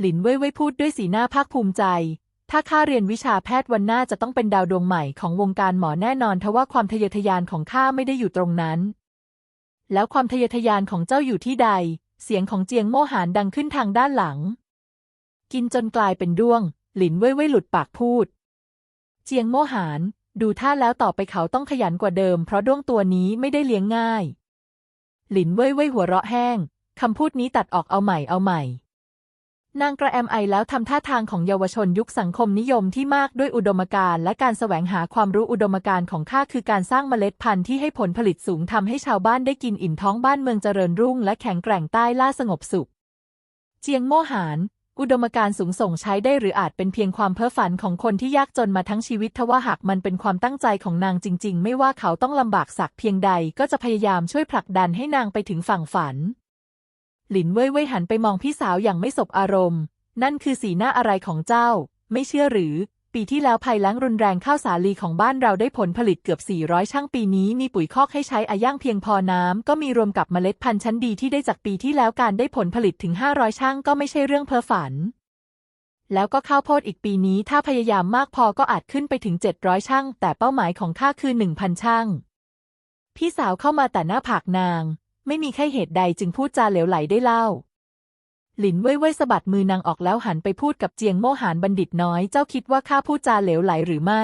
หลินเว่ยเว่ยพูดด้วยสีหน้าภาคภูมิใจ ถ้าข้าเรียนวิชาแพทย์วันหน้าจะต้องเป็นดาวดวงใหม่ของวงการหมอแน่นอนทว่าความทะเยอทะยานของข้าไม่ได้อยู่ตรงนั้น แล้วความทะเยอทะยานของเจ้าอยู่ที่ใด เสียงของเจียงโมหานดังขึ้นทางด้านหลัง กินจนกลายเป็นด้วง หลินเว่ยเว่ยหลุดปากพูด เจียงโมหานดูท่าแล้วต่อไปเขาต้องขยันกว่าเดิม เพราะด้วงตัวนี้ไม่ได้เลี้ยงง่าย หลินเว่ยเว่ยหัวเราะแห้งคำพูดนี้ตัดออกเอาใหม่เอาใหม่ นางกระแอมไอแล้วทำท่าทางของเยาวชนยุคสังคมนิยมที่มากด้วยอุดมการณ์และการแสวงหาความรู้อุดมการณ์ของข้าคือการสร้างเมล็ดพันธุ์ที่ให้ผลผลิตสูงทำให้ชาวบ้านได้กินอิ่มท้องบ้านเมืองเจริญรุ่งและแข็งแกร่งใต้ล่าสงบสุข เจียงโมหานอุดมการณ์สูงส่งใช้ได้หรืออาจเป็นเพียงความเพ้อฝันของคนที่ยากจนมาทั้งชีวิตทว่าหากมันเป็นความตั้งใจของนางจริง ๆ ไม่ว่าเขาต้องลำบากสักเพียงใดก็จะพยายามช่วยผลักดันให้นางไปถึงฝั่งฝัน หลินเว่ยเว่ยหันไปมองพี่สาวอย่างไม่สบอารมณ์ นั่นคือสีหน้าอะไรของเจ้า ไม่เชื่อหรือ ปีที่แล้วภัยแล้งรุนแรงข้าวสาลีของบ้านเราได้ผลผลิตเกือบ 400 ช่างปีนี้มีปุ๋ยคอกให้ใช้อาย่างเพียงพอน้ำก็มีรวมกับเมล็ดพันธุ์ชั้นดีที่ได้จากปีที่แล้วการได้ผลผลิตถึง 500 ช่างก็ไม่ใช่เรื่องเพ้อฝัน แล้วก็ข้าวโพดอีกปีนี้ถ้าพยายามมากพอก็อาจขึ้นไปถึง 700 ช่างแต่เป้าหมายของข้าคือ 1,000 ช่างพี่สาวเข้ามาแต่หน้าผากนาง ไม่มีใครเหตุใดจึงพูดจาเหลวไหลได้เล่า หลินเว่ยเว่ยสะบัดมือนางออกแล้วหันไปพูดกับเจียงโมหานบัณฑิตน้อยเจ้าคิดว่าข้าพูดจาเหลวไหลหรือไม่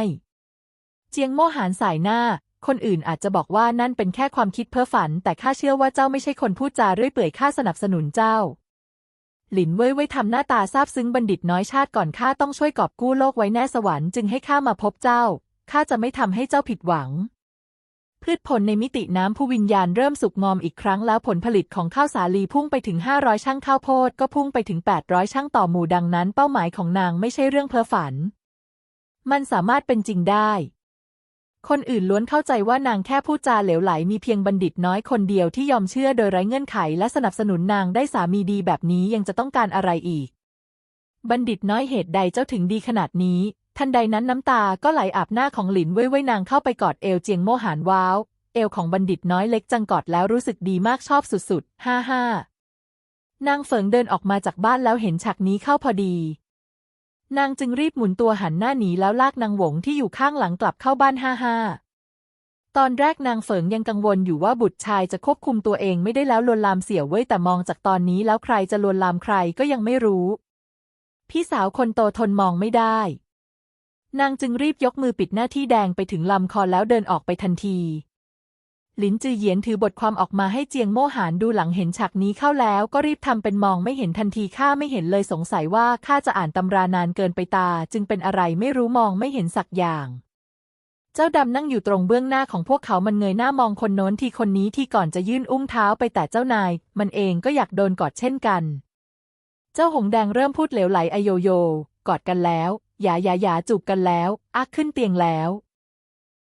เจียงโมหานสายหน้า คนอื่นอาจจะบอกว่านั่นเป็นแค่ความคิดเพ้อฝัน แต่ข้าเชื่อว่าเจ้าไม่ใช่คนพูดจาเรื่อยเปื่อยข้าสนับสนุนเจ้า หลินเว่ยเว่ยทำหน้าตาซาบซึ้งบัณฑิตน้อยชาติก่อนข้าต้องช่วยกอบกู้โลกไว้แน่สวรรค์จึงให้ข้ามาพบเจ้าข้าจะไม่ทำให้เจ้าผิดหวัง พืชผลในมิติน้ำผู้วิญญาณเริ่มสุกงอมอีกครั้งแล้วผลผลิตของข้าวสาลีพุ่งไปถึง 500 ช่างข้าวโพดก็พุ่งไปถึง 800 ช่างต่อหมู่ดังนั้น เป้าหมายของนางไม่ใช่เรื่องเพ้อฝัน มันสามารถเป็นจริงได้ คนอื่นล้วนเข้าใจว่านางแค่พูดจาเหลวไหลมีเพียงบัณฑิตน้อยคนเดียวที่ยอมเชื่อโดยไร้เงื่อนไข และสนับสนุนนางได้สามีดีแบบนี้ยังจะต้องการอะไรอีก บัณฑิตน้อยเหตุใดเจ้าถึงดีขนาดนี้ ทันใดนั้นน้ำตาก็ไหลอาบหน้าของหลินเว่ยเว่ยนางเข้าไปกอดเอวเจียงโมหานว้าว เอวของบัณฑิตน้อยเล็กจังกอดแล้วรู้สึกดีมากชอบสุดๆ ฮ่าฮ่านางเฟิงเดินออกมาจากบ้านแล้วเห็นฉากนี้เข้าพอดี นางจึงรีบหมุนตัวหันหน้าหนีแล้วลากนางหวงที่อยู่ข้างหลังกลับเข้าบ้านฮ่าฮ่าตอนแรกนางเฟิงยังกังวลอยู่ว่าบุตรชายจะควบคุมตัวเองไม่ได้แล้วลวนลามเสี่ยวเว่ยแต่มองจากตอนนี้แล้วใครจะลวนลามใครก็ยังไม่รู้ พี่สาวคนโตทนมองไม่ได้ นางจึงรีบยกมือปิดหน้าที่แดงไปถึงลำคอแล้วเดินออกไปทันทีหลินจือเหยียนถือบทความออกมาให้เจียงโม่หานดูหลังเห็นฉากนี้เข้าแล้ว ก็รีบทำเป็นมองไม่เห็นทันทีข้าไม่เห็นเลยสงสัยว่าข้าจะอ่านตำรานานเกินไปตา จึงเป็นอะไรไม่รู้มองไม่เห็นสักอย่าง เจ้าดำนั่งอยู่ตรงเบื้องหน้าของพวกเขามันเงยหน้ามองคนโน้นทีคนนี้ที่ก่อนจะยื่นอุ้งเท้าไปแต่เจ้านาย มันเองก็อยากโดนกอดเช่นกัน เจ้าหงแดงเริ่มพูดเหลวไหลอโยโย กอดกันแล้ว อย่าอย่าอย่าจูบกันแล้วอักขึ้นเตียงแล้ว